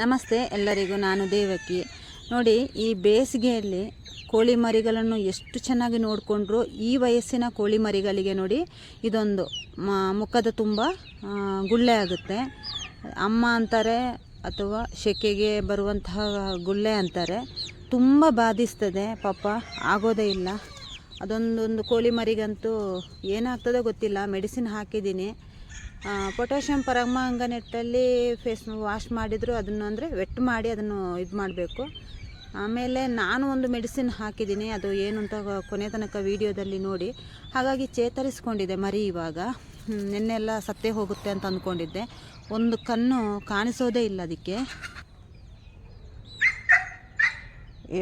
ನಮಸ್ತೆ ಎಲ್ಲರಿಗೂ, ನಾನು ದೇವಕಿ. ನೋಡಿ, ಈ ಬೇಸಿಗೆಯಲ್ಲಿ ಕೋಳಿ ಮರಿಗಳನ್ನು ಎಷ್ಟು ಚೆನ್ನಾಗಿ ನೋಡಿಕೊಂಡ್ರು, ಈ ವಯಸ್ಸಿನ ಕೋಳಿ ಮರಿಗಳಿಗೆ ನೋಡಿ, ಇದೊಂದು ಮುಖದ ತುಂಬ ಗುಳ್ಳೆ ಆಗುತ್ತೆ. ಅಮ್ಮ ಅಂತಾರೆ ಅಥವಾ ಶೆಕೆಗೆ ಬರುವಂತಹ ಗುಳ್ಳೆ ಅಂತಾರೆ. ತುಂಬ ಬಾಧಿಸ್ತದೆ, ಪಾಪ ಆಗೋದೇ ಇಲ್ಲ. ಅದೊಂದೊಂದು ಕೋಳಿ ಮರಿಗಂತೂ ಏನಾಗ್ತದೋ ಗೊತ್ತಿಲ್ಲ, ಮೆಡಿಸಿನ್ ಹಾಕಿದ್ದೀನಿ. ಪೊಟ್ಯಾಷಿಯಮ್ ಪರಮಾಂಗನೆಟ್ಟಲ್ಲಿ ಫೇಸ್ ವಾಶ್ ಮಾಡಿದರೂ, ಅದನ್ನು ಅಂದರೆ ವೆಟ್ ಮಾಡಿ ಅದನ್ನು ಇದು ಮಾಡಬೇಕು. ಆಮೇಲೆ ನಾನು ಒಂದು ಮೆಡಿಸಿನ್ ಹಾಕಿದ್ದೀನಿ, ಅದು ಏನು ಅಂತ ಕೊನೆ ತನಕ ವೀಡಿಯೋದಲ್ಲಿ ನೋಡಿ. ಹಾಗಾಗಿ ಚೇತರಿಸ್ಕೊಂಡಿದೆ ಮರಿ ಇವಾಗ. ನಿನ್ನೆಲ್ಲ ಸತ್ತೇ ಹೋಗುತ್ತೆ ಅಂತ ಅಂದ್ಕೊಂಡಿದ್ದೆ ಒಂದು ಕಣ್ಣು ಕಾಣಿಸೋದೇ ಇಲ್ಲ ಅದಕ್ಕೆ.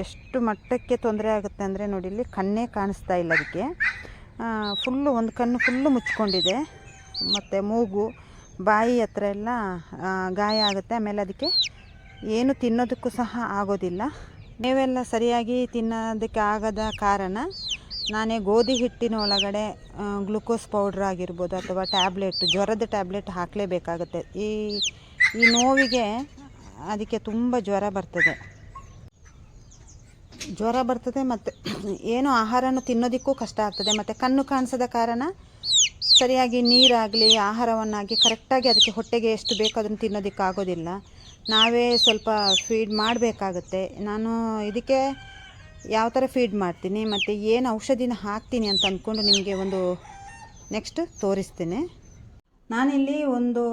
ಎಷ್ಟು ಮಟ್ಟಕ್ಕೆ ತೊಂದರೆ ಆಗುತ್ತೆ ಅಂದರೆ ನೋಡಿ, ಇಲ್ಲಿ ಕಣ್ಣೇ ಕಾಣಿಸ್ತಾ ಇಲ್ಲ ಅದಕ್ಕೆ. ಫುಲ್ಲು ಒಂದು ಕಣ್ಣು ಫುಲ್ಲು ಮುಚ್ಕೊಂಡಿದೆ. ಮತ್ತು ಮೂಗು, ಬಾಯಿ ಹತ್ರ ಎಲ್ಲ ಗಾಯ ಆಗುತ್ತೆ. ಆಮೇಲೆ ಅದಕ್ಕೆ ಏನು ತಿನ್ನೋದಕ್ಕೂ ಸಹ ಆಗೋದಿಲ್ಲ. ಮೇವೆಲ್ಲ ಸರಿಯಾಗಿ ತಿನ್ನೋದಕ್ಕೆ ಆಗದ ಕಾರಣ ನಾನೇ ಗೋಧಿ ಹಿಟ್ಟಿನ ಒಳಗಡೆ ಗ್ಲುಕೋಸ್ ಪೌಡ್ರ್ ಆಗಿರ್ಬೋದು ಅಥವಾ ಟ್ಯಾಬ್ಲೆಟ್, ಜ್ವರದ ಟ್ಯಾಬ್ಲೆಟ್ ಹಾಕಲೇಬೇಕಾಗುತ್ತೆ. ಈ ಈ ನೋವಿಗೆ ಅದಕ್ಕೆ ತುಂಬ ಜ್ವರ ಬರ್ತದೆ. ಜ್ವರ ಬರ್ತದೆ ಮತ್ತು ಏನು ಆಹಾರನ ತಿನ್ನೋದಕ್ಕೂ ಕಷ್ಟ ಆಗ್ತದೆ. ಮತ್ತು ಕಣ್ಣು ಕಾಣಿಸದ ಕಾರಣ ಸರಿಯಾಗಿ ನೀರಾಗಲಿ, ಆಹಾರವನ್ನಾಗಿ ಕರೆಕ್ಟಾಗಿ ಅದಕ್ಕೆ ಹೊಟ್ಟೆಗೆ ಎಷ್ಟು ಬೇಕೋ ಅದನ್ನು ತಿನ್ನೋದಕ್ಕೆ ಆಗೋದಿಲ್ಲ. ನಾವೇ ಸ್ವಲ್ಪ ಫೀಡ್ ಮಾಡಬೇಕಾಗತ್ತೆ. ನಾನು ಇದಕ್ಕೆ ಯಾವ ಥರ ಫೀಡ್ ಮಾಡ್ತೀನಿ, ಮತ್ತು ಏನು ಔಷಧಿನ ಹಾಕ್ತೀನಿ ಅಂತ ಅಂದ್ಕೊಂಡು ನಿಮಗೆ ಒಂದು ನೆಕ್ಸ್ಟ್ ತೋರಿಸ್ತೀನಿ. ನಾನಿಲ್ಲಿ ಒಂದು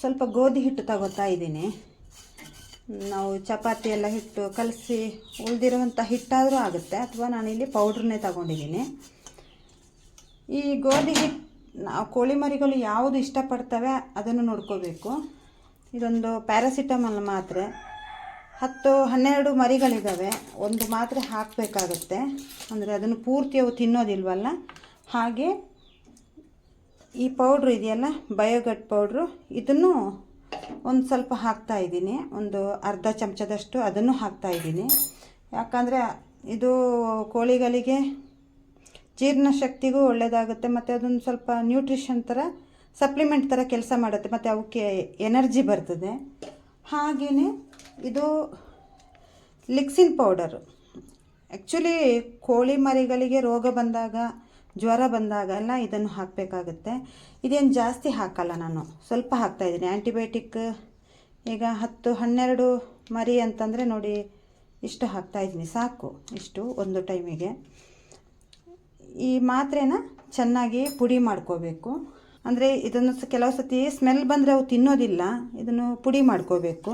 ಸ್ವಲ್ಪ ಗೋಧಿ ಹಿಟ್ಟು ತಗೋತಾ ಇದ್ದೀನಿ. ನಾವು ಚಪಾತಿ ಎಲ್ಲ ಹಿಟ್ಟು ಕಲಸಿ ಉಳಿದಿರುವಂಥ ಹಿಟ್ಟಾದರೂ ಆಗುತ್ತೆ, ಅಥವಾ ನಾನಿಲ್ಲಿ ಪೌಡ್ರನ್ನೇ ತಗೊಂಡಿದ್ದೀನಿ. ಈ ಗೋಧಿ ಹಿಟ್ಟು ನಾವು ಕೋಳಿ ಮರಿಗಳು ಯಾವುದು ಇಷ್ಟಪಡ್ತವೆ ಅದನ್ನು ನೋಡ್ಕೋಬೇಕು. ಇದೊಂದು ಪ್ಯಾರಾಸಿಟಮಲ್ ಮಾತ್ರೆ. ಹತ್ತು, ಹನ್ನೆರಡು ಮರಿಗಳಿದ್ದಾವೆ ಒಂದು ಮಾತ್ರೆ ಹಾಕಬೇಕಾಗತ್ತೆ. ಅಂದರೆ ಅದನ್ನು ಪೂರ್ತಿ ಅವು ತಿನ್ನೋದಿಲ್ವಲ್ಲ? ಹಾಗೆ ಈ ಪೌಡ್ರು ಇದೆಯಲ್ಲ, ಬಯೋಗಟ್ ಪೌಡ್ರು, ಇದನ್ನು ಒಂದು ಸ್ವಲ್ಪ ಹಾಕ್ತಾ ಇದ್ದೀನಿ. ಒಂದು ಅರ್ಧ ಚಮಚದಷ್ಟು ಅದನ್ನು ಹಾಕ್ತಾ ಇದ್ದೀನಿ. ಯಾಕಂದರೆ ಇದು ಕೋಳಿಗಳಿಗೆ ಜೀರ್ಣಶಕ್ತಿಗೂ ಒಳ್ಳೆಯದಾಗುತ್ತೆ ಮತ್ತು ಅದೊಂದು ಸ್ವಲ್ಪ ನ್ಯೂಟ್ರಿಷನ್ ಥರ ಸಪ್ಲಿಮೆಂಟ್ ಥರ ಕೆಲಸ ಮಾಡುತ್ತೆ, ಮತ್ತು ಅವಕ್ಕೆ ಎನರ್ಜಿ ಬರ್ತದೆ. ಹಾಗೆಯೇ ಇದು ಲಿಕ್ಸಿನ್ ಪೌಡರು ಆ್ಯಕ್ಚುಲಿ ಕೋಳಿ ಮರಿಗಳಿಗೆ ರೋಗ ಬಂದಾಗ, ಜ್ವರ ಬಂದಾಗ ಎಲ್ಲ ಇದನ್ನು ಹಾಕಬೇಕಾಗುತ್ತೆ. ಇದೇನು ಜಾಸ್ತಿ ಹಾಕಲ್ಲ ನಾನು, ಸ್ವಲ್ಪ ಹಾಕ್ತಾಯಿದ್ದೀನಿ ಆ್ಯಂಟಿಬಯೋಟಿಕ್ ಈಗ ಹತ್ತು, ಹನ್ನೆರಡು ಮರಿ ಅಂತಂದರೆ ನೋಡಿ ಇಷ್ಟು ಹಾಕ್ತಾಯಿದ್ದೀನಿ ಸಾಕು ಇಷ್ಟು ಒಂದು ಟೈಮಿಗೆ ಈ ಮಾತ್ರೆನ ಚೆನ್ನಾಗಿ ಪುಡಿ ಮಾಡ್ಕೋಬೇಕು. ಅಂದರೆ ಇದನ್ನು ಕೆಲವು ಸತಿ ಸ್ಮೆಲ್ ಬಂದರೆ ಅವು ತಿನ್ನೋದಿಲ್ಲ, ಇದನ್ನು ಪುಡಿ ಮಾಡ್ಕೋಬೇಕು.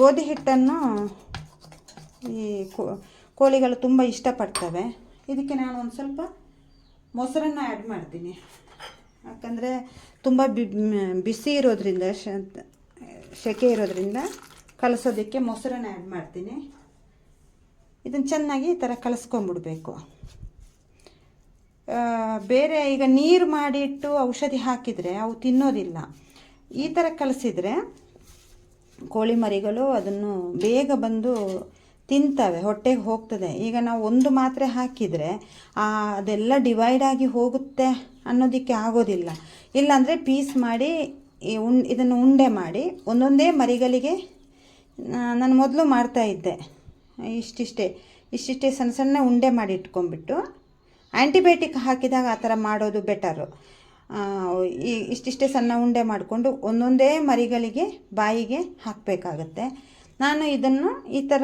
ಗೋಧಿ ಹಿಟ್ಟನ್ನು ಈ ಕೋಳಿಗಳು ತುಂಬ ಇಷ್ಟಪಡ್ತವೆ. ಇದಕ್ಕೆ ನಾನು ಒಂದು ಸ್ವಲ್ಪ ಮೊಸರನ್ನು ಆ್ಯಡ್ ಮಾಡ್ತೀನಿ. ಯಾಕಂದರೆ ತುಂಬ ಬಿಸಿ ಇರೋದ್ರಿಂದ ಶೆಕೆ ಇರೋದ್ರಿಂದ ಕಲಸೋದಕ್ಕೆ ಮೊಸರನ್ನು ಆ್ಯಡ್ ಮಾಡ್ತೀನಿ. ಇದನ್ನು ಚೆನ್ನಾಗಿ ಈ ಥರ ಕಲಸ್ಕೊಂಡ್ಬಿಡ್ಬೇಕು. ಬೇರೆ ಈಗ ನೀರು ಮಾಡಿಟ್ಟು ಔಷಧಿ ಹಾಕಿದರೆ ಅವು ತಿನ್ನೋದಿಲ್ಲ. ಈ ಥರ ಕಲಸಿದರೆ ಕೋಳಿ ಮರಿಗಳು ಅದನ್ನು ಬೇಗ ಬಂದು ತಿಂತವೆ, ಹೊಟ್ಟೆಗೆ ಹೋಗ್ತದೆ. ಈಗ ನಾವು ಒಂದು ಮಾತ್ರೆ ಹಾಕಿದರೆ ಅದೆಲ್ಲ ಡಿವೈಡ್ ಆಗಿ ಹೋಗುತ್ತೆ ಅನ್ನೋದಕ್ಕೆ ಆಗೋದಿಲ್ಲ. ಇಲ್ಲಾಂದರೆ ಪೀಸ್ ಮಾಡಿ ಈ ಇದನ್ನು ಉಂಡೆ ಮಾಡಿ ಒಂದೊಂದೇ ಮರಿಗಳಿಗೆ ನಾನು ಮೊದಲು ಮಾಡ್ತಾ ಇದ್ದೆ. ಇಷ್ಟಿಷ್ಟೇ ಇಷ್ಟಿಷ್ಟೇ ಸಣ್ಣ ಸಣ್ಣ ಉಂಡೆ ಮಾಡಿ ಇಟ್ಕೊಂಡ್ಬಿಟ್ಟು ಆ್ಯಂಟಿಬಯೋಟಿಕ್ ಹಾಕಿದಾಗ ಆ ಥರ ಮಾಡೋದು ಬೆಟರು. ಈ ಇಷ್ಟಿಷ್ಟೇ ಸಣ್ಣ ಉಂಡೆ ಮಾಡಿಕೊಂಡು ಒಂದೊಂದೇ ಮರಿಗಳಿಗೆ ಬಾಯಿಗೆ ಹಾಕಬೇಕಾಗತ್ತೆ. ನಾನು ಇದನ್ನು ಈ ಥರ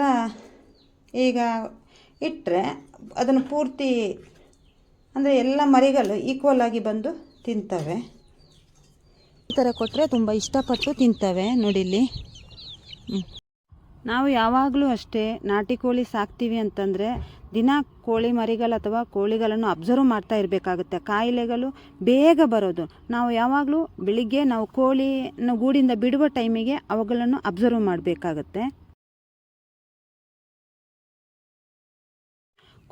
ಈಗ ಇಟ್ಟರೆ ಅದನ್ನು ಪೂರ್ತಿ ಅಂದರೆ ಎಲ್ಲ ಮರಿಗಳು ಈಕ್ವಲ್ ಆಗಿ ಬಂದು ತಿಂತವೆ. ಈ ಥರ ಕೊಟ್ಟರೆ ತುಂಬ ಇಷ್ಟಪಟ್ಟು ತಿಂತವೆ ನೋಡಿಲ್ಲಿ ನಾವು ಯಾವಾಗಲೂ ಅಷ್ಟೇ ನಾಟಿ ಕೋಳಿ ಸಾಕ್ತೀವಿ ಅಂತಂದರೆ ದಿನ ಕೋಳಿ ಮರಿಗಳು ಅಥವಾ ಕೋಳಿಗಳನ್ನು ಅಬ್ಸರ್ವ್ ಮಾಡ್ತಾ ಇರಬೇಕಾಗುತ್ತೆ. ಕಾಯಿಲೆಗಳು ಬೇಗ ಬರೋದು. ನಾವು ಯಾವಾಗಲೂ ಬೆಳಿಗ್ಗೆ ನಾವು ಕೋಳಿನ ಗೂಡಿಂದ ಬಿಡುವ ಟೈಮಿಗೆ ಅವುಗಳನ್ನು ಅಬ್ಸರ್ವ್ ಮಾಡಬೇಕಾಗತ್ತೆ.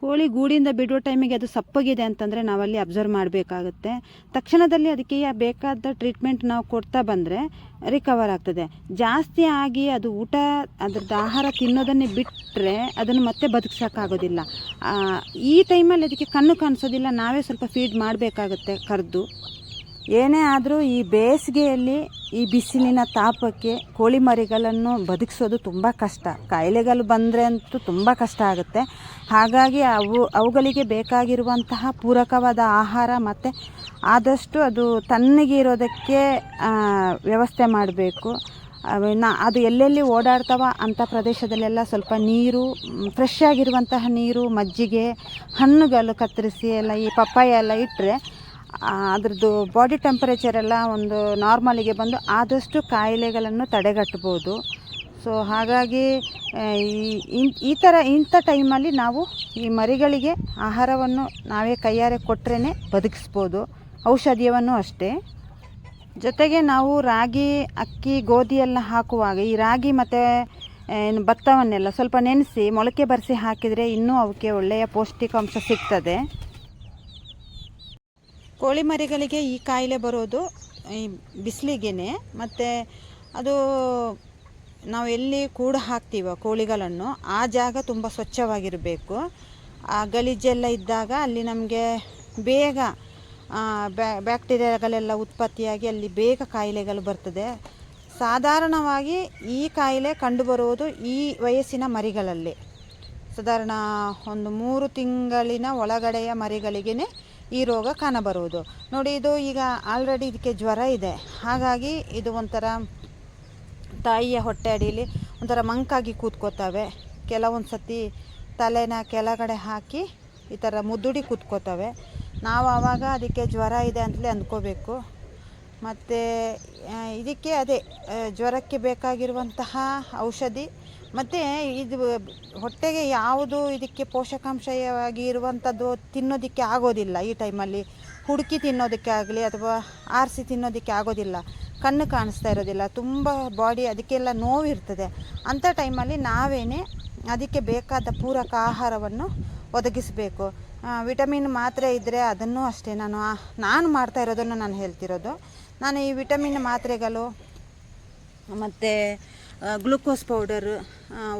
ಕೋಳಿ ಗೂಡಿಂದ ಬಿಡುವ ಟೈಮಿಗೆ ಅದು ಸಪ್ಪಗಿದೆ ಅಂತಂದರೆ ನಾವಲ್ಲಿ ಅಬ್ಸರ್ವ್ ಮಾಡಬೇಕಾಗುತ್ತೆ. ತಕ್ಷಣದಲ್ಲಿ ಅದಕ್ಕೆ ಬೇಕಾದ ಟ್ರೀಟ್ಮೆಂಟ್ ನಾವು ಕೊಡ್ತಾ ಬಂದರೆ ರಿಕವರ್ ಆಗ್ತದೆ. ಜಾಸ್ತಿ ಆಗಿ ಅದು ಊಟ, ಅದ್ರದ್ದು ಆಹಾರ ತಿನ್ನೋದನ್ನೇ ಬಿಟ್ಟರೆ ಅದನ್ನು ಮತ್ತೆ ಬದುಕ್ಸೋಕ್ಕಾಗೋದಿಲ್ಲ. ಈ ಟೈಮಲ್ಲಿ ಅದಕ್ಕೆ ಕಣ್ಣು ಕಾಣಿಸೋದಿಲ್ಲ, ನಾವೇ ಸ್ವಲ್ಪ ಫೀಡ್ ಮಾಡಬೇಕಾಗುತ್ತೆ ಕರೆದು. ಏನೇ ಆದರೂ ಈ ಬೇಸಿಗೆಯಲ್ಲಿ ಈ ಬಿಸಿಲಿನ ತಾಪಕ್ಕೆ ಕೋಳಿ ಮರಿಗಳನ್ನು ಬದುಕಿಸೋದು ತುಂಬ ಕಷ್ಟ. ಕಾಯಿಲೆಗಳು ಬಂದರೆ ಅಂತೂ ತುಂಬ ಕಷ್ಟ ಆಗುತ್ತೆ. ಹಾಗಾಗಿ ಅವು, ಅವುಗಳಿಗೆ ಬೇಕಾಗಿರುವಂತಹ ಪೂರಕವಾದ ಆಹಾರ ಮತ್ತು ಆದಷ್ಟು ಅದು ತಣ್ಣಗೆ ಇರೋದಕ್ಕೆ ವ್ಯವಸ್ಥೆ ಮಾಡಬೇಕು. ಅದು ಎಲ್ಲೆಲ್ಲಿ ಓಡಾಡ್ತಾವ ಅಂಥ ಪ್ರದೇಶದಲ್ಲೆಲ್ಲ ಸ್ವಲ್ಪ ನೀರು, ಫ್ರೆಶ್ ಆಗಿರುವಂತಹ ನೀರು, ಮಜ್ಜಿಗೆ, ಹಣ್ಣುಗಳು ಕತ್ತರಿಸಿ ಎಲ್ಲ ಈ ಪಪ್ಪಾಯ ಎಲ್ಲ ಇಟ್ಟರೆ ಅದ್ರದ್ದು ಬಾಡಿ ಟೆಂಪರೇಚರ್ ಎಲ್ಲ ಒಂದು ನಾರ್ಮಲಿಗೆ ಬಂದು ಆದಷ್ಟು ಕಾಯಿಲೆಗಳನ್ನು ತಡೆಗಟ್ಬೋದು ಸೊ ಹಾಗಾಗಿ ಈ ಈ ಥರ ಇಂಥ ಟೈಮಲ್ಲಿ ನಾವು ಈ ಮರಿಗಳಿಗೆ ಆಹಾರವನ್ನು ನಾವೇ ಕೈಯಾರೆ ಕೊಟ್ಟರೆ ಬದುಕಿಸ್ಬೋದು. ಔಷಧಿಯವನ್ನು ಅಷ್ಟೇ. ಜೊತೆಗೆ ನಾವು ರಾಗಿ, ಅಕ್ಕಿ, ಗೋಧಿ ಎಲ್ಲ ಹಾಕುವಾಗ, ಈ ರಾಗಿ ಮತ್ತು ಏನು ಭತ್ತವನ್ನೆಲ್ಲ ಸ್ವಲ್ಪ ನೆನೆಸಿ ಮೊಳಕೆ ಬರೆಸಿ ಹಾಕಿದರೆ ಇನ್ನೂ ಅವಕ್ಕೆ ಒಳ್ಳೆಯ ಪೌಷ್ಟಿಕಾಂಶ ಸಿಗ್ತದೆ. ಕೋಳಿ ಮರಿಗಳಿಗೆ ಈ ಕಾಯಿಲೆ ಬರೋದು ಈ ಬಿಸಿಲಿಗೆನೆ. ಮತ್ತು ಅದು ನಾವು ಎಲ್ಲಿ ಕೂಡ ಹಾಕ್ತೀವೋ ಕೋಳಿಗಳನ್ನು, ಆ ಜಾಗ ತುಂಬ ಸ್ವಚ್ಛವಾಗಿರಬೇಕು. ಆ ಗಲೀಜೆಲ್ಲ ಇದ್ದಾಗ ಅಲ್ಲಿ ನಮಗೆ ಬೇಗ ಬ್ಯಾ, ಬ್ಯಾಕ್ಟೀರಿಯಾಗಳೆಲ್ಲ ಉತ್ಪತ್ತಿಯಾಗಿ ಅಲ್ಲಿ ಬೇಗ ಕಾಯಿಲೆಗಳು ಬರ್ತದೆ. ಸಾಧಾರಣವಾಗಿ ಈ ಕಾಯಿಲೆ ಕಂಡುಬರುವುದು ಈ ವಯಸ್ಸಿನ ಮರಿಗಳಲ್ಲಿ. ಸಾಧಾರಣ ಒಂದು ಮೂರು ತಿಂಗಳಿನ ಒಳಗಡೆಯ ಮರಿಗಳಿಗೇ ಈ ರೋಗ ಕಾಣಬರುವುದು. ನೋಡಿ, ಇದು ಈಗ ಆಲ್ರೆಡಿ ಇದಕ್ಕೆ ಜ್ವರ ಇದೆ. ಹಾಗಾಗಿ ಇದು ಒಂಥರ ತಾಯಿಯ ಹೊಟ್ಟೆ ಅಡಿಯಲ್ಲಿ ಒಂಥರ ಮಂಕಾಗಿ ಕೂತ್ಕೋತವೆ. ಕೆಲವೊಂದು ಸತಿ ತಲೆನ ಕೆಳಗಡೆ ಹಾಕಿ ಈ ಥರ ಮುದ್ದುಡಿ ಕೂತ್ಕೋತವೆ. ನಾವು ಆವಾಗ ಅದಕ್ಕೆ ಜ್ವರ ಇದೆ ಅಂತಲೇ ಅಂದ್ಕೋಬೇಕು. ಮತ್ತು ಇದಕ್ಕೆ ಅದೇ ಜ್ವರಕ್ಕೆ ಬೇಕಾಗಿರುವಂತಹ ಔಷಧಿ ಮತ್ತು ಇದು ಹೊಟ್ಟೆಗೆ ಯಾವುದು ಇದಕ್ಕೆ ಪೋಷಕಾಂಶವಾಗಿ ಇರುವಂಥದ್ದು ತಿನ್ನೋದಕ್ಕೆ ಆಗೋದಿಲ್ಲ. ಈ ಟೈಮಲ್ಲಿ ಹುಡುಕಿ ತಿನ್ನೋದಕ್ಕೆ ಆಗಲಿ ಅಥವಾ ಆರಿಸಿ ತಿನ್ನೋದಕ್ಕೆ ಆಗೋದಿಲ್ಲ. ಕಣ್ಣು ಕಾಣಿಸ್ತಾ ಇರೋದಿಲ್ಲ. ತುಂಬ ಬಾಡಿ ಅದಕ್ಕೆಲ್ಲ ನೋವಿರ್ತದೆ. ಅಂಥ ಟೈಮಲ್ಲಿ ನಾವೇನೇ ಅದಕ್ಕೆ ಬೇಕಾದ ಪೂರಕ ಆಹಾರವನ್ನು ಒದಗಿಸಬೇಕು. ವಿಟಮಿನ್ ಮಾತ್ರೆ ಇದ್ದರೆ ಅದನ್ನು ಅಷ್ಟೇ ನಾನು ನಾನು ಮಾಡ್ತಾ ಇರೋದನ್ನು ನಾನು ಹೇಳ್ತಿರೋದು. ನಾನು ಈ ವಿಟಮಿನ್ ಮಾತ್ರೆಗಳು ಮತ್ತು glucose powder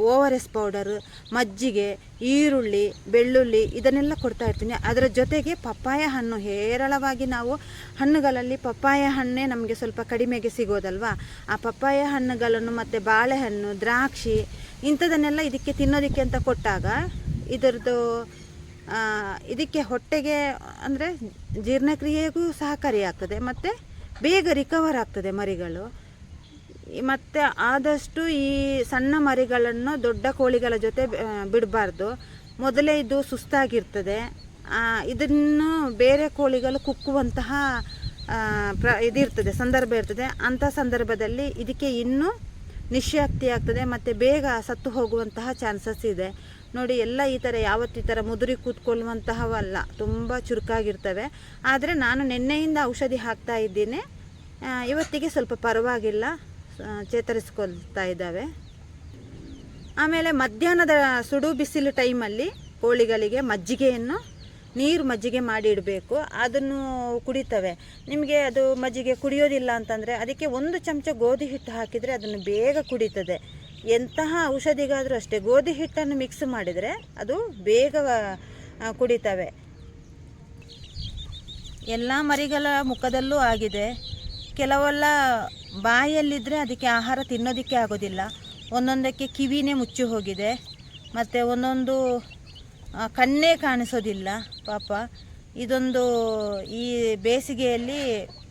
O R S powder ಮಜ್ಜಿಗೆ, ಈರುಳ್ಳಿ, ಬೆಳ್ಳುಳ್ಳಿ ಇದನ್ನೆಲ್ಲ ಕೊಡ್ತಾ ಇರ್ತೀನಿ. ಅದರ ಜೊತೆಗೆ ಪಪ್ಪಾಯ ಹಣ್ಣು, ಹೇರಳವಾಗಿ ನಾವು ಹಣ್ಣುಗಳಲ್ಲಿ ಪಪ್ಪಾಯ ಹಣ್ಣೇ ನಮಗೆ ಸ್ವಲ್ಪ ಕಡಿಮೆಗೆ ಸಿಗೋದಲ್ವಾ? ಆ ಪಪ್ಪಾಯ ಹಣ್ಣುಗಳನ್ನು ಮತ್ತು ಬಾಳೆಹಣ್ಣು, ದ್ರಾಕ್ಷಿ ಇಂಥದನ್ನೆಲ್ಲ ಇದಕ್ಕೆ ತಿನ್ನೋದಕ್ಕೆ ಅಂತ ಕೊಟ್ಟಾಗ ಇದರದ್ದು ಇದಕ್ಕೆ ಹೊಟ್ಟೆಗೆ ಅಂದರೆ ಜೀರ್ಣಕ್ರಿಯೆಗೂ ಸಹಕಾರಿಯಾಗ್ತದೆ. ಮತ್ತು ಬೇಗ ರಿಕವರ್ ಆಗ್ತದೆ ಮರಿಗಳು. ಮತ್ತೆ ಆದಷ್ಟು ಈ ಸಣ್ಣ ಮರಿಗಳನ್ನು ದೊಡ್ಡ ಕೋಳಿಗಳ ಜೊತೆ ಬಿಡಬಾರ್ದು. ಮೊದಲೇ ಇದು ಸುಸ್ತಾಗಿರ್ತದೆ. ಇದನ್ನು ಬೇರೆ ಕೋಳಿಗಳು ಕುಕ್ಕುವಂತಹ ಪ್ರ, ಇದಿರ್ತದೆ, ಸಂದರ್ಭ ಇರ್ತದೆ. ಅಂಥ ಸಂದರ್ಭದಲ್ಲಿ ಇದಕ್ಕೆ ಇನ್ನೂ ನಿಶ್ಶಕ್ತಿ ಆಗ್ತದೆ, ಮತ್ತು ಬೇಗ ಸತ್ತು ಹೋಗುವಂತಹ ಚಾನ್ಸಸ್ ಇದೆ. ನೋಡಿ, ಎಲ್ಲ ಈ ಥರ ಯಾವತ್ತು ಈ ಥರ ಮುದುರಿ ಕೂತ್ಕೊಳ್ಳುವಂತಹವಲ್ಲ, ತುಂಬ ಚುರುಕಾಗಿರ್ತವೆ. ಆದರೆ ನಾನು ನಿನ್ನೆಯಿಂದ ಔಷಧಿ ಹಾಕ್ತಾ ಇದ್ದೀನಿ. ಇವತ್ತಿಗೆ ಸ್ವಲ್ಪ ಪರವಾಗಿಲ್ಲ. ಚೇತರಿಸ್ಕೊಳ್ತಾ ಇದ್ದಾವೆ. ಆಮೇಲೆ ಮಧ್ಯಾಹ್ನದ ಸುಡು ಬಿಸಿಲು ಟೈಮಲ್ಲಿ ಕೋಳಿಗಳಿಗೆ ಮಜ್ಜಿಗೆಯನ್ನು, ನೀರು ಮಜ್ಜಿಗೆ ಮಾಡಿ ಇಡಬೇಕು. ಅದನ್ನು ಕುಡಿತವೆ. ನಿಮಗೆ ಅದು ಮಜ್ಜಿಗೆ ಕುಡಿಯೋದಿಲ್ಲ ಅಂತಂದರೆ ಅದಕ್ಕೆ ಒಂದು ಚಮಚ ಗೋಧಿ ಹಿಟ್ಟು ಹಾಕಿದರೆ ಅದನ್ನು ಬೇಗ ಕುಡಿತದೆ. ಎಂತಹ ಔಷಧಿಗಾದರೂ ಅಷ್ಟೇ, ಗೋಧಿ ಹಿಟ್ಟನ್ನು ಮಿಕ್ಸ್ ಮಾಡಿದರೆ ಅದು ಬೇಗ ಕುಡಿತವೆ. ಎಲ್ಲ ಮರಿಗಳ ಮುಖದಲ್ಲೂ ಆಗಿದೆ. ಕೆಲವೆಲ್ಲ ಬಾಯಲ್ಲಿದ್ದರೆ ಅದಕ್ಕೆ ಆಹಾರ ತಿನ್ನೋದಕ್ಕೆ ಆಗೋದಿಲ್ಲ. ಒಂದೊಂದಕ್ಕೆ ಕಿವಿನೇ ಮುಚ್ಚಿ ಹೋಗಿದೆ. ಮತ್ತು ಒಂದೊಂದು ಕಣ್ಣೇ ಕಾಣಿಸೋದಿಲ್ಲ, ಪಾಪ. ಇದೊಂದು ಈ ಬೇಸಿಗೆಯಲ್ಲಿ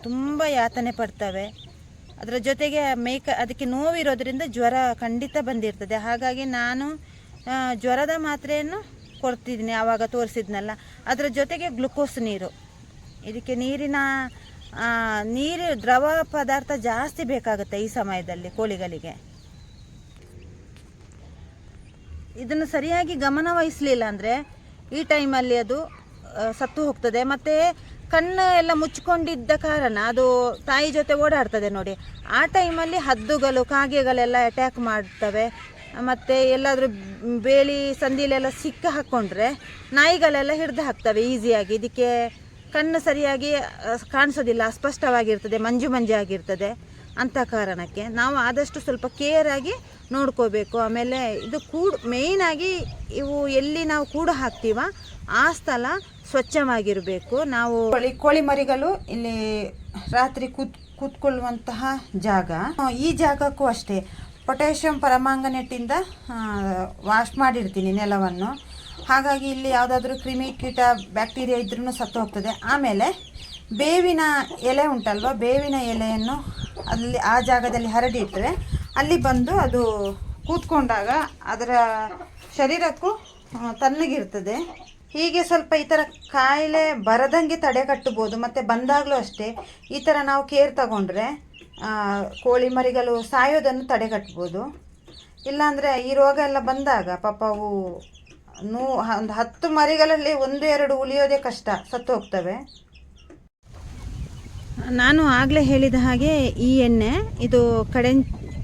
ತುಂಬ ಯಾತನೆ ಪಡ್ತವೆ. ಅದರ ಜೊತೆಗೆ ಮೇಕ, ಅದಕ್ಕೆ ನೋವಿರೋದ್ರಿಂದ ಜ್ವರ ಖಂಡಿತ ಬಂದಿರ್ತದೆ. ಹಾಗಾಗಿ ನಾನು ಜ್ವರದ ಮಾತ್ರೆಯನ್ನು ಕೊಡ್ತಿದ್ದೀನಿ, ಆವಾಗ ತೋರಿಸಿದ್ನಲ್ಲ. ಅದರ ಜೊತೆಗೆ ಗ್ಲುಕೋಸ್ ನೀರು. ಇದಕ್ಕೆ ನೀರಿನ ನೀರು ದ್ರವ ಪದಾರ್ಥ ಜಾಸ್ತಿ ಬೇಕಾಗುತ್ತೆ ಈ ಸಮಯದಲ್ಲಿ ಕೋಳಿಗಳಿಗೆ. ಇದನ್ನು ಸರಿಯಾಗಿ ಗಮನ ವಹಿಸಲಿಲ್ಲ ಅಂದರೆ ಈ ಟೈಮಲ್ಲಿ ಅದು ಸತ್ತು ಹೋಗ್ತದೆ. ಮತ್ತು ಕಣ್ಣು ಎಲ್ಲ ಮುಚ್ಕೊಂಡಿದ್ದ ಕಾರಣ ಅದು ತಾಯಿ ಜೊತೆ ಓಡಾಡ್ತದೆ ನೋಡಿ. ಆ ಟೈಮಲ್ಲಿ ಹದ್ದುಗಳು, ಕಾಗೆಗಳೆಲ್ಲ ಅಟ್ಯಾಕ್ ಮಾಡ್ತವೆ. ಮತ್ತು ಎಲ್ಲಾದರೂ ಬೇಳಿ ಸಂದಿಲೆಲ್ಲ ಸಿಕ್ಕ ಹಾಕ್ಕೊಂಡ್ರೆ ನಾಯಿಗಳೆಲ್ಲ ಹಿಡ್ದು ಹಾಕ್ತವೆ ಈಸಿಯಾಗಿ ಇದಕ್ಕೆ ಕಣ್ಣು ಸರಿಯಾಗಿ ಕಾಣಿಸೋದಿಲ್ಲ, ಅಸ್ಪಷ್ಟವಾಗಿರ್ತದೆ, ಮಂಜು ಮಂಜು ಆಗಿರ್ತದೆ ಅಂತ ಕಾರಣಕ್ಕೆ ನಾವು ಆದಷ್ಟು ಸ್ವಲ್ಪ ಕೇರಾಗಿ ನೋಡ್ಕೋಬೇಕು. ಆಮೇಲೆ ಇದು ಕೂಡು ಮೇಯ್ನಾಗಿ ಇವು ಎಲ್ಲಿ ನಾವು ಕೂಡು ಹಾಕ್ತೀವ, ಆ ಸ್ಥಳ ಸ್ವಚ್ಛವಾಗಿರಬೇಕು. ನಾವು ಕೋಳಿ ಕೋಳಿ ಮರಿಗಳು ಇಲ್ಲಿ ರಾತ್ರಿ ಕೂತ್, ಕೂತ್ಕೊಳ್ಳುವಂತಹ ಜಾಗ. ಈ ಜಾಗಕ್ಕೂ ಅಷ್ಟೇ. ಪೊಟ್ಯಾಷಿಯಂ ಪರಮಾಂಗನೆಟ್ಟಿಂದ ವಾಶ್ ಮಾಡಿರ್ತೀನಿ ನೆಲವನ್ನು. ಹಾಗಾಗಿ ಇಲ್ಲಿ ಯಾವುದಾದ್ರೂ ಕ್ರಿಮಿ ಕೀಟ, ಬ್ಯಾಕ್ಟೀರಿಯಾ ಇದ್ರೂ ಸತ್ತು ಹೋಗ್ತದೆ. ಆಮೇಲೆ ಬೇವಿನ ಎಲೆ ಉಂಟಲ್ವ? ಬೇವಿನ ಎಲೆಯನ್ನು ಅಲ್ಲಿ ಆ ಜಾಗದಲ್ಲಿ ಹರಡಿಟ್ಟರೆ ಅಲ್ಲಿ ಬಂದು ಅದು ಕೂತ್ಕೊಂಡಾಗ ಅದರ ಶರೀರಕ್ಕೂ ತಣ್ಣಗಿರ್ತದೆ. ಹೀಗೆ ಸ್ವಲ್ಪ ಈ ಥರ ಕಾಯಿಲೆ ಬರದಂಗೆ ತಡೆಗಟ್ಟಬೋದು ಮತ್ತು ಬಂದಾಗಲೂ ಅಷ್ಟೇ ಈ ಥರ ನಾವು ಕೇರ್ ತಗೊಂಡ್ರೆ ಕೋಳಿ ಮರಿಗಳು ಸಾಯೋದನ್ನು ತಡೆಗಟ್ಬೋದು ಇಲ್ಲಾಂದರೆ ಈ ರೋಗ ಎಲ್ಲ ಬಂದಾಗ, ಪಾಪ ಅವು ನೂ, ಒಂದು ಹತ್ತು ಮರಿಗಳಲ್ಲಿ ಒಂದು, ಎರಡು ಉಳಿಯೋದೇ ಕಷ್ಟ, ಸತ್ತು ಹೋಗ್ತವೆ. ನಾನು ಆಗಲೇ ಹೇಳಿದ ಹಾಗೆ ಈ ಎಣ್ಣೆ, ಇದು ಕಡೆಂ,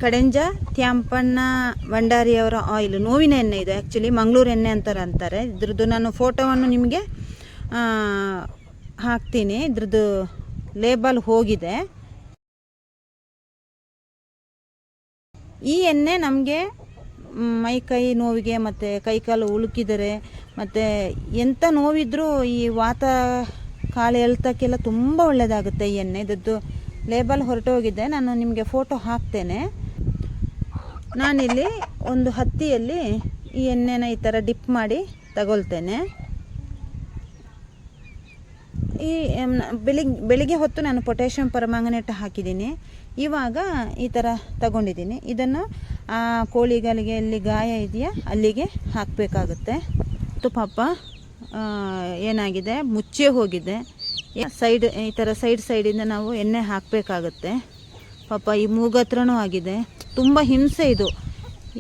ಕಡೆಂಜ ತ್ಯಾಂಪಣ್ಣ ಭಂಡಾರಿಯವರ ಆಯಿಲ್ ನೋವಿನ ಎಣ್ಣೆ ಇದು ಆ್ಯಕ್ಚುಲಿ ಮಂಗಳೂರು ಎಣ್ಣೆ ಅಂತಾರೆ ಅಂತಾರೆ. ಇದ್ರದ್ದು ನಾನು ಫೋಟೋವನ್ನು ನಿಮಗೆ ಹಾಕ್ತೀನಿ. ಇದ್ರದ್ದು ಲೇಬಲ್ ಹೋಗಿದೆ. ಈ ಎಣ್ಣೆ ನಮಗೆ ಮೈ ಕೈ ನೋವಿಗೆ ಮತ್ತು ಕೈಕಾಲು ಉಳುಕಿದರೆ ಮತ್ತು ಎಂಥ ನೋವಿದ್ರೂ ಈ ವಾತ ಕಾಲು ಎಳ್ತಕ್ಕೆಲ್ಲ ತುಂಬ ಒಳ್ಳೆಯದಾಗುತ್ತೆ ಈ ಎಣ್ಣೆ ಇದದ್ದು ಲೇಬಲ್ ಹೊರಟೋಗಿದೆ ನಾನು ನಿಮಗೆ ಫೋಟೋ ಹಾಕ್ತೇನೆ. ನಾನಿಲ್ಲಿ ಒಂದು ಹತ್ತಿಯಲ್ಲಿ ಈ ಎಣ್ಣೆನ ಈ ಥರ ಡಿಪ್ ಮಾಡಿ ತಗೊಳ್ತೇನೆ. ಈ ಬೆಳಿಗ್ಗೆ ಬೆಳಿಗ್ಗೆ ಹೊತ್ತು ನಾನು ಪೊಟ್ಯಾಷಿಯಂ ಪರಮಾಂಗನೇಟ್ ಹಾಕಿದ್ದೀನಿ. ಇವಾಗ ಈ ಥರ ತಗೊಂಡಿದ್ದೀನಿ. ಇದನ್ನು ಆ ಕೋಳಿಗಳಿಗೆ ಎಲ್ಲಿ ಗಾಯ ಇದೆಯಾ? ಅಲ್ಲಿಗೆ ಹಾಕಬೇಕಾಗುತ್ತೆ. ಮತ್ತು ಪಾಪ ಏನಾಗಿದೆ? ಮುಚ್ಚೆ ಹೋಗಿದೆ. ಸೈಡ್, ಈ ಥರ ಸೈಡ್ ಸೈಡಿಂದ ನಾವು ಎಣ್ಣೆ ಹಾಕಬೇಕಾಗುತ್ತೆ. ಪಾಪ, ಈ ಮೂಗತ್ರನೂ ಆಗಿದೆ. ತುಂಬ ಹಿಂಸೆ ಇದು.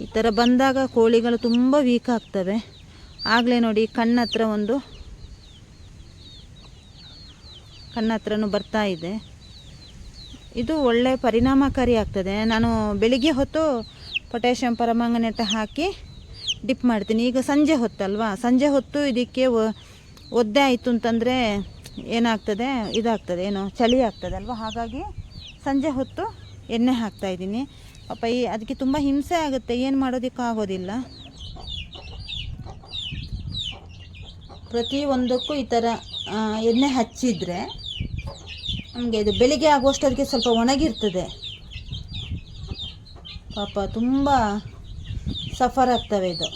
ಈ ಥರ ಬಂದಾಗ ಕೋಳಿಗಳು ತುಂಬ ವೀಕ್ ಆಗ್ತವೆ. ಆಗಲೇ ನೋಡಿ ಕಣ್ಣತ್ರ ಒಂದು, ಕಣ್ಣ ಹತ್ರನೂ ಬರ್ತಾ ಇದೆ. ಇದು ಒಳ್ಳೆ ಪರಿಣಾಮಕಾರಿ ಆಗ್ತದೆ. ನಾನು ಬೆಳಿಗ್ಗೆ ಹೊತ್ತು ಪೊಟ್ಯಾಷಿಯಂ ಪರಮಾಂಗನೇಟ ಹಾಕಿ ಡಿಪ್ ಮಾಡ್ತೀನಿ. ಈಗ ಸಂಜೆ ಹೊತ್ತಲ್ವಾ? ಸಂಜೆ ಹೊತ್ತು ಇದಕ್ಕೆ ಒದ್ದೆ ಆಯಿತು ಅಂತಂದರೆ ಏನಾಗ್ತದೆ? ಇದಾಗ್ತದೆ. ಏನು, ಚಳಿ ಆಗ್ತದೆ ಅಲ್ವಾ? ಹಾಗಾಗಿ ಸಂಜೆ ಹೊತ್ತು ಎಣ್ಣೆ ಹಾಕ್ತಾ ಇದ್ದೀನಿ. ಪಾಪ ಈ ಅದಕ್ಕೆ ತುಂಬ ಹಿಂಸೆ ಆಗುತ್ತೆ. ಏನು ಮಾಡೋದಕ್ಕಾಗೋದಿಲ್ಲ ಪ್ರತಿಯೊಂದಕ್ಕೂ ಈ ಥರ ಎಣ್ಣೆ ಹಚ್ಚಿದರೆ ನಮಗೆ ಇದು ಬೆಳಿಗ್ಗೆ ಆಗುವಷ್ಟೊತ್ತಿಗೆ ಸ್ವಲ್ಪ ಒಣಗಿರ್ತದೆ. ಪಾಪ ತುಂಬ ಸಫರ್ ಆಗ್ತವೆ ಇದು.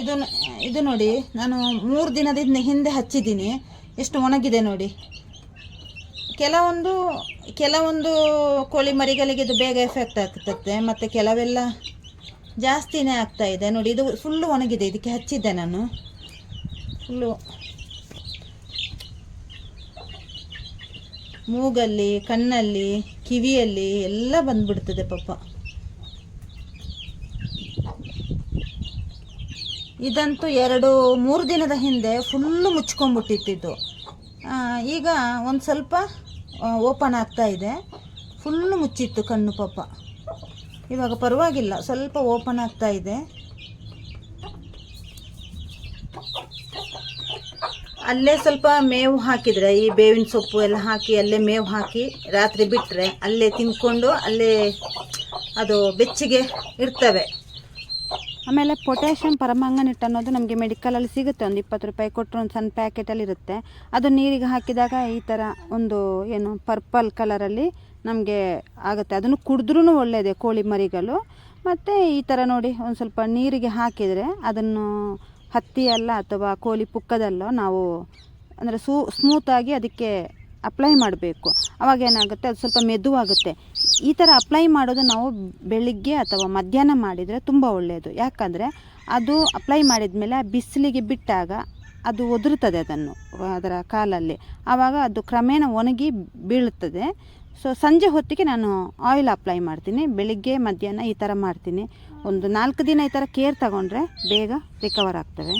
ಇದು ಇದು ನೋಡಿ, ನಾನು ಮೂರು ದಿನದಿಂದ ಹಿಂದೆ ಹಚ್ಚಿದ್ದೀನಿ. ಎಷ್ಟು ಒಣಗಿದೆ ನೋಡಿ. ಕೆಲವೊಂದು ಕೆಲವೊಂದು ಕೋಳಿ ಮರಿಗಳಿಗೆ ಇದು ಬೇಗ ಎಫೆಕ್ಟ್ ಆಗ್ತದೆ, ಮತ್ತು ಕೆಲವೆಲ್ಲ ಜಾಸ್ತಿನೇ ಆಗ್ತಾ ಇದೆ. ನೋಡಿ, ಇದು ಫುಲ್ಲು ಒಣಗಿದೆ, ಇದಕ್ಕೆ ಹಚ್ಚಿದ್ದೆ ನಾನು. ಫುಲ್ಲು. ಮೂಗಲ್ಲಿ, ಕಣ್ಣಲ್ಲಿ, ಕಿವಿಯಲ್ಲಿ ಎಲ್ಲ ಬಂದ್ಬಿಡ್ತದೆ ಪಾಪ. ಇದಂತೂ ಎರಡು, ಮೂರು ದಿನದ ಹಿಂದೆ ಫುಲ್ಲು ಮುಚ್ಕೊಂಡ್ಬಿಟ್ಟಿತ್ತು ಈಗ ಒಂದು ಸ್ವಲ್ಪ ಓಪನ್ ಆಗ್ತಾ ಇದೆ. ಫುಲ್ಲು ಮುಚ್ಚಿತ್ತು ಕಣ್ಣು ಪಾಪ. ಇವಾಗ ಪರವಾಗಿಲ್ಲ, ಸ್ವಲ್ಪ ಓಪನ್ ಆಗ್ತಾ ಇದೆ. ಅಲ್ಲೇ ಸ್ವಲ್ಪ ಮೇವು ಹಾಕಿದರೆ, ಈ ಬೇವಿನ ಸೊಪ್ಪು ಎಲ್ಲ ಹಾಕಿ ಅಲ್ಲೇ ಮೇವು ಹಾಕಿ ರಾತ್ರಿ ಬಿಟ್ಟರೆ ಅಲ್ಲೇ ತಿನ್ಕೊಂಡು ಅಲ್ಲೇ ಅದು ಬೆಚ್ಚಗೆ ಇರ್ತವೆ. ಆಮೇಲೆ ಪೊಟ್ಯಾಷಿಯಂ ಪರಮಾಂಗನಿಟ್ ಅನ್ನೋದು ನಮಗೆ ಮೆಡಿಕಲಲ್ಲಿ ಸಿಗುತ್ತೆ. ಒಂದು ಇಪ್ಪತ್ತು ರೂಪಾಯಿ ಕೊಟ್ಟರು ಒಂದು ಸಣ್ಣ ಪ್ಯಾಕೆಟಲ್ಲಿ ಇರುತ್ತೆ. ಅದು ನೀರಿಗೆ ಹಾಕಿದಾಗ ಈ ಥರ ಒಂದು ಏನು ಪರ್ಪಲ್ ಕಲರಲ್ಲಿ ನಮಗೆ ಆಗುತ್ತೆ. ಅದನ್ನು ಕುಡಿದ್ರೂ ಒಳ್ಳೆಯದೇ ಕೋಳಿ ಮರಿಗಳು. ಮತ್ತು ಈ ಥರ ನೋಡಿ ಒಂದು ಸ್ವಲ್ಪ ನೀರಿಗೆ ಹಾಕಿದರೆ ಅದನ್ನು ಹತ್ತಿಯಲ್ಲ ಅಥವಾ ಕೋಳಿ ಪುಕ್ಕದಲ್ಲೋ ನಾವು ಅಂದರೆ ಸೂ ಸ್ಮೂತಾಗಿ ಅದಕ್ಕೆ ಅಪ್ಲೈ ಮಾಡಬೇಕು. ಅವಾಗ ಏನಾಗುತ್ತೆ? ಅದು ಸ್ವಲ್ಪ ಮೆದುವಾಗುತ್ತೆ. ಈ ಥರ ಅಪ್ಲೈ ಮಾಡೋದು ನಾವು ಬೆಳಿಗ್ಗೆ ಅಥವಾ ಮಧ್ಯಾಹ್ನ ಮಾಡಿದರೆ ತುಂಬ ಒಳ್ಳೆಯದು ಯಾಕಂದರೆ ಅದು ಅಪ್ಲೈ ಮಾಡಿದ ಮೇಲೆ ಬಿಸಿಲಿಗೆ ಬಿಟ್ಟಾಗ ಅದು ಒದರುತ್ತದೆ ಅದನ್ನು, ಅದರ ಕಾಲಲ್ಲಿ. ಆವಾಗ ಅದು ಕ್ರಮೇಣ ಒಣಗಿ ಬೀಳುತ್ತದೆ. ಸೊ ಸಂಜೆ ಹೊತ್ತಿಗೆ ನಾನು ಆಯಿಲ್ ಅಪ್ಲೈ ಮಾಡ್ತೀನಿ. ಬೆಳಿಗ್ಗೆ ಮಧ್ಯಾಹ್ನ ಈ ಥರ ಮಾಡ್ತೀನಿ. ಒಂದು ನಾಲ್ಕು ದಿನ ಈ ಥರ ಕೇರ್ ತಗೊಂಡ್ರೆ ಬೇಗ ರಿಕವರ್ ಆಗ್ತವೆ.